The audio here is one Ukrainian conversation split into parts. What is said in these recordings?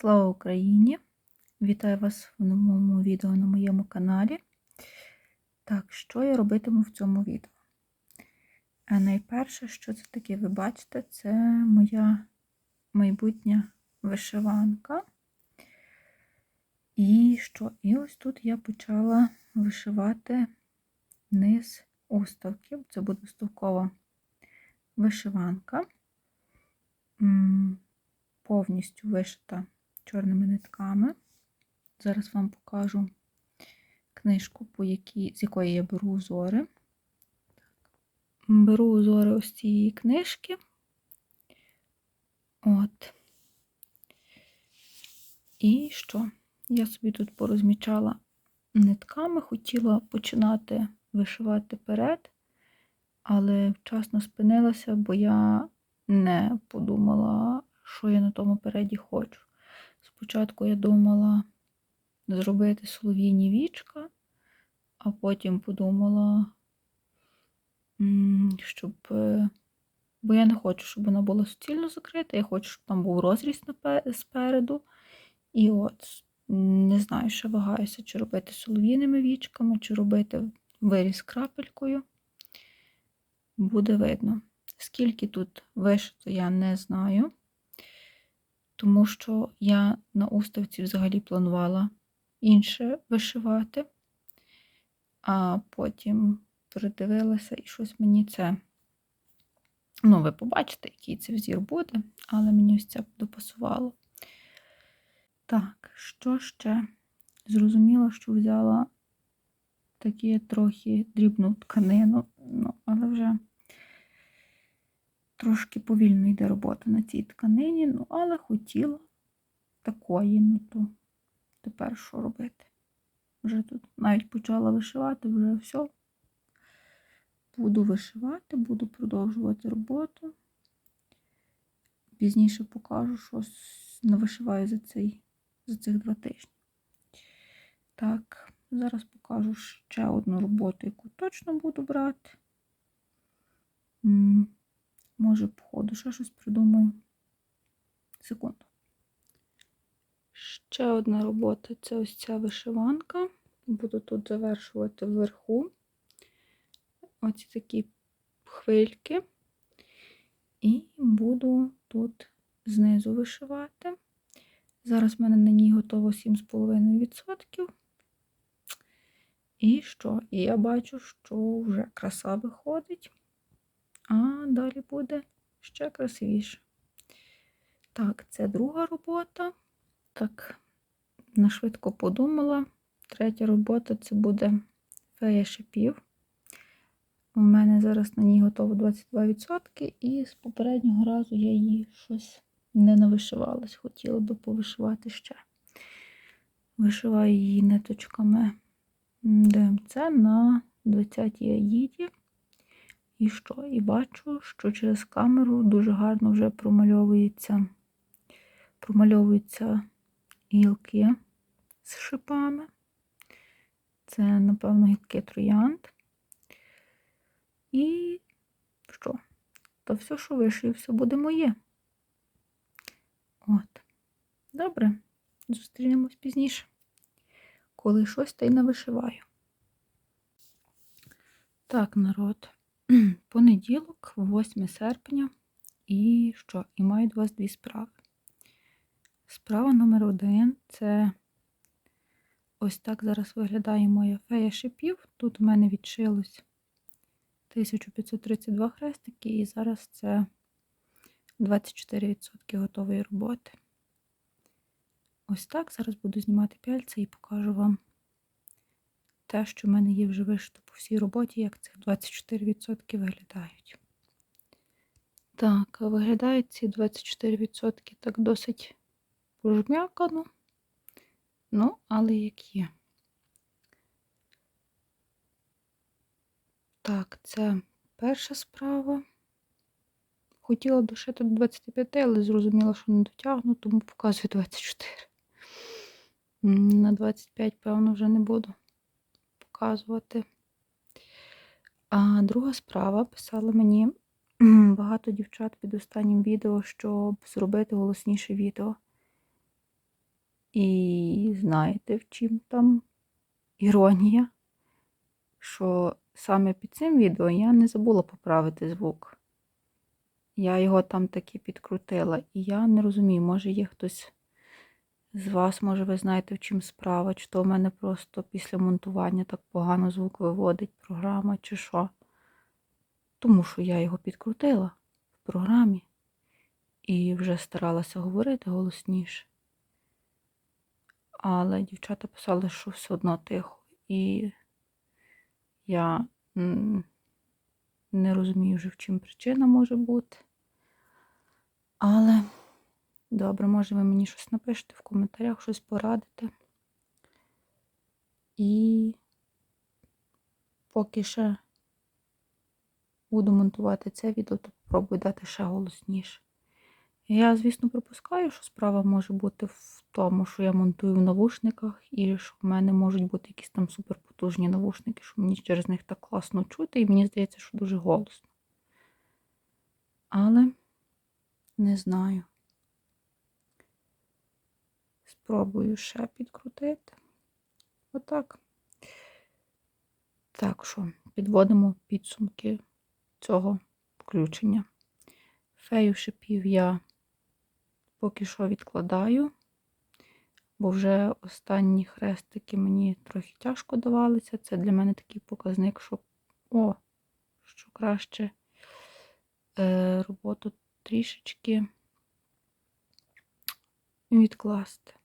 Слава Україні! Вітаю вас в новому відео на моєму каналі. Так, що я робитиму в цьому відео? А найперше, що це таке, ви бачите, це моя майбутня вишиванка. І що? І ось тут я почала вишивати низ уставків. Це буде стовкова вишиванка. Повністю вишита чорними нитками. Зараз вам покажу книжку, по якій, з якої я беру узори. Беру узори ось цієї книжки. От. І що? Я собі тут порозмічала нитками, хотіла починати вишивати перед, але вчасно спинилася, бо я не подумала, що я на тому переді хочу. Спочатку я думала зробити солов'їні вічка, а потім подумала, щоб. е, Бо я не хочу, щоб вона була суцільно закрита, я хочу, щоб там був розріз спереду. І от не знаю, ще вагаюся, чи робити солов'їними вічками, чи робити виріз крапелькою. Буде видно. Скільки тут вишито, я не знаю тому що я на уставці взагалі планувала інше вишивати, а потім передивилася і щось мені це. Ну, ви побачите, який це взір буде, але мені ось це допасувало. Так, що ще? Зрозуміла, що взяла такі трохи дрібну тканину, ну, але вже Трошки повільно йде робота на цій тканині, ну, але хотіла такої, ну то тепер що робити? Вже тут навіть почала вишивати, вже все. Буду вишивати, буду продовжувати роботу. Пізніше покажу, що навишиваю за, цей, за цих два тижні. Так, зараз покажу ще одну роботу, яку точно буду брати. Може, по ходу ще щось придумаю. Секунду. Ще одна робота це ось ця вишиванка. Буду тут завершувати вверху оці такі хвильки. І буду тут знизу вишивати. Зараз в мене на ній готово 7,5%. І що? І я бачу, що вже краса виходить а далі буде ще красивіше. Так, це друга робота. Так, нашвидко подумала. Третя робота це буде фея шипів. У мене зараз на ній готово 22%, і з попереднього разу я її щось не навишивалась. Хотіла би повишивати ще. Вишиваю її ниточками ДМЦ на 20-й аїді. І що? І бачу, що через камеру дуже гарно вже промальовується, промальовуються гілки з шипами. Це, напевно, гілки троянд. І що? То все, що вишив, все буде моє. От. Добре, зустрінемось пізніше, коли щось та й навишиваю. Так, народ. Понеділок, 8 серпня, і що? І маю до вас дві справи. Справа номер один це ось так зараз виглядає моя фея шипів. Тут у мене відшилось 1532 хрестики, і зараз це 24% готової роботи. Ось так. Зараз буду знімати пяльця і покажу вам те, що в мене є вже вишито по всій роботі, як цих 24% виглядають. Так, виглядають ці 24% так досить пожмякано. Ну, але як є. Так, це перша справа. Хотіла дошити до 25, але зрозуміла, що не дотягну, тому показую 24. На 25, певно, вже не буду показувати. А друга справа писала мені багато дівчат під останнім відео, щоб зробити голосніше відео. І знаєте, в чим там іронія? Що саме під цим відео я не забула поправити звук. Я його там таки підкрутила, і я не розумію, може є хтось з вас, може, ви знаєте, в чим справа, чи то в мене просто після монтування так погано звук виводить програма, чи що. Тому що я його підкрутила в програмі і вже старалася говорити голосніше. Але дівчата писали, що все одно тихо. І я не розумію вже, в чим причина може бути. Але добре, може ви мені щось напишете в коментарях, щось порадите. І поки ще буду монтувати це відео, то попробую дати ще голосніше. Я, звісно, припускаю, що справа може бути в тому, що я монтую в навушниках, і що в мене можуть бути якісь там суперпотужні навушники, що мені через них так класно чути, і мені здається, що дуже голосно. Але не знаю. Спробую ще підкрутити. Отак. Так що, підводимо підсумки цього включення. Фею шипів я поки що відкладаю, бо вже останні хрестики мені трохи тяжко давалися. Це для мене такий показник, що о, що краще е, роботу трішечки відкласти.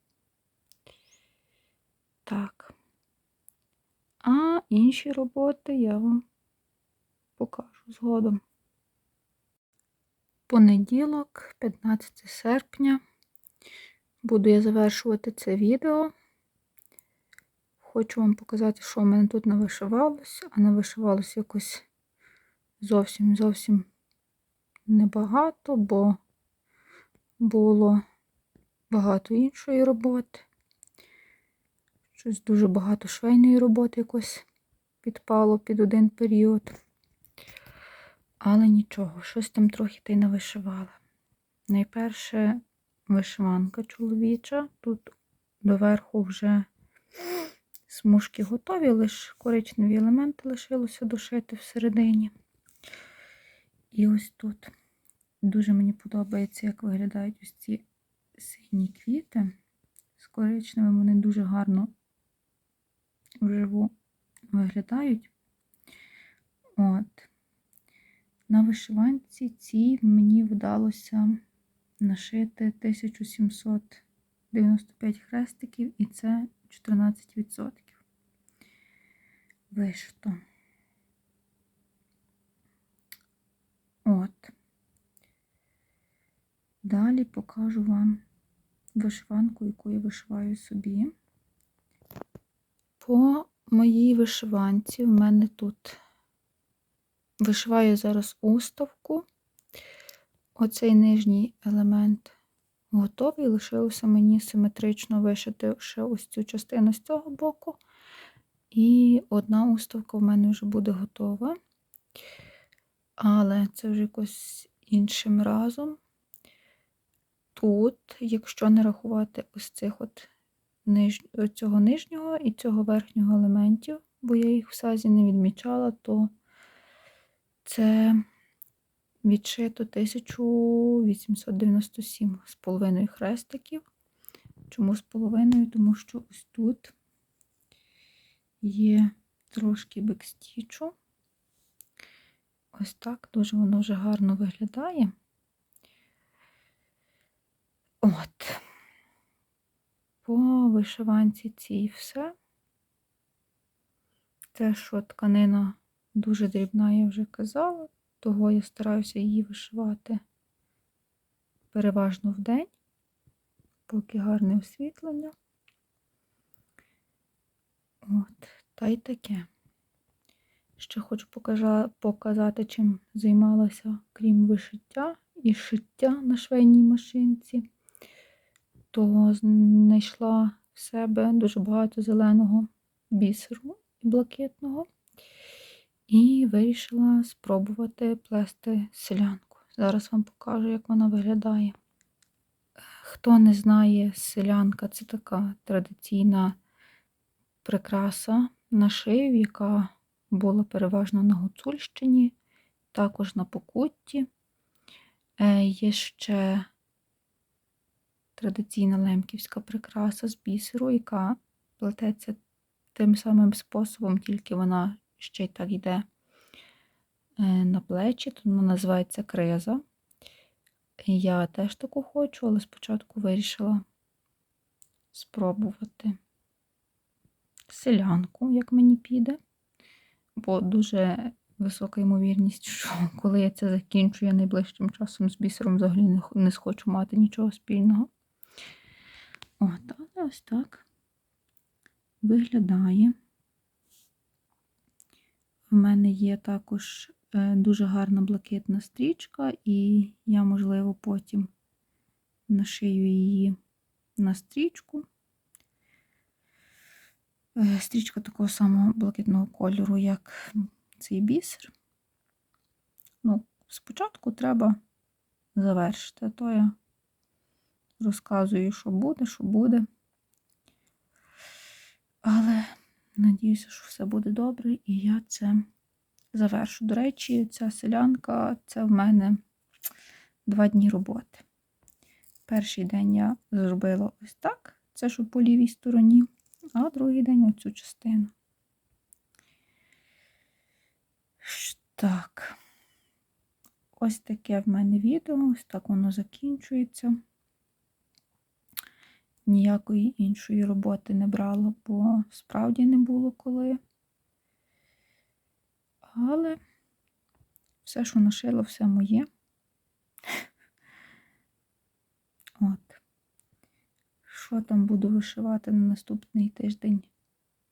Так. А інші роботи я вам покажу згодом. Понеділок, 15 серпня, буду я завершувати це відео. Хочу вам показати, що в мене тут навишивалося, а навишивалося якось зовсім зовсім небагато, бо було багато іншої роботи. Щось дуже багато швейної роботи якось підпало під один період. Але нічого, щось там трохи та й навишивала. Найперше вишиванка чоловіча. Тут доверху вже смужки готові, лише коричневі елементи лишилося дошити всередині. І ось тут дуже мені подобається, як виглядають ось ці сині квіти. З коричневим вони дуже гарно вживу виглядають. От. На вишиванці цій мені вдалося нашити 1795 хрестиків, і це 14% вишито. От. Далі покажу вам вишиванку, яку я вишиваю собі. По моїй вишиванці в мене тут вишиваю зараз уставку. Оцей нижній елемент готовий. Лишилося мені симетрично вишити ще ось цю частину з цього боку. І одна уставка в мене вже буде готова. Але це вже якось іншим разом. Тут, якщо не рахувати ось цих от ниж... цього нижнього і цього верхнього елементів, бо я їх в сазі не відмічала, то це відшито 1897 з половиною хрестиків. Чому з половиною? Тому що ось тут є трошки бекстічу. Ось так дуже воно вже гарно виглядає. От, по вишиванці цій все. Те, що тканина дуже дрібна, я вже казала, того я стараюся її вишивати переважно в день, поки гарне освітлення. От, та й таке. Ще хочу показати, чим займалася, крім вишиття і шиття на швейній машинці, то знайшла в себе дуже багато зеленого бісеру і блакитного. І вирішила спробувати плести селянку. Зараз вам покажу, як вона виглядає. Хто не знає, селянка це така традиційна прикраса на шию, яка була переважно на Гуцульщині, також на Покутті. Е, Є ще традиційна лемківська прикраса з бісеру, яка плететься тим самим способом, тільки вона ще й так йде е, на плечі, то вона називається криза. Я теж таку хочу, але спочатку вирішила спробувати селянку, як мені піде, бо дуже висока ймовірність, що коли я це закінчу, я найближчим часом з бісером взагалі не схочу мати нічого спільного. От, але ось так виглядає. В мене є також е, дуже гарна блакитна стрічка, і я, можливо, потім нашию її на стрічку. Е, Стрічка такого самого блакитного кольору, як цей бісер. Ну, спочатку треба завершити, а то я розказую, що буде, що буде. Але надіюся, що все буде добре, і я це завершу. До речі, ця селянка це в мене два дні роботи. Перший день я зробила ось так, це що по лівій стороні, а другий день оцю частину. Так. Ось таке в мене відео, ось так воно закінчується. Ніякої іншої роботи не брала, бо справді не було коли. Але все, що нашила, все моє. От. Що там буду вишивати на наступний тиждень?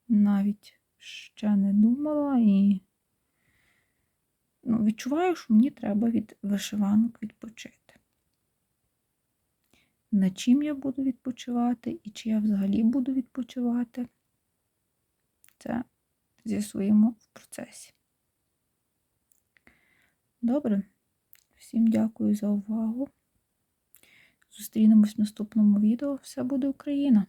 Навіть ще не думала і ну, відчуваю, що мені треба від вишиванок відпочити. На чим я буду відпочивати і чи я взагалі буду відпочивати, це з'ясуємо в процесі. Добре, всім дякую за увагу. Зустрінемось в наступному відео. Все буде Україна!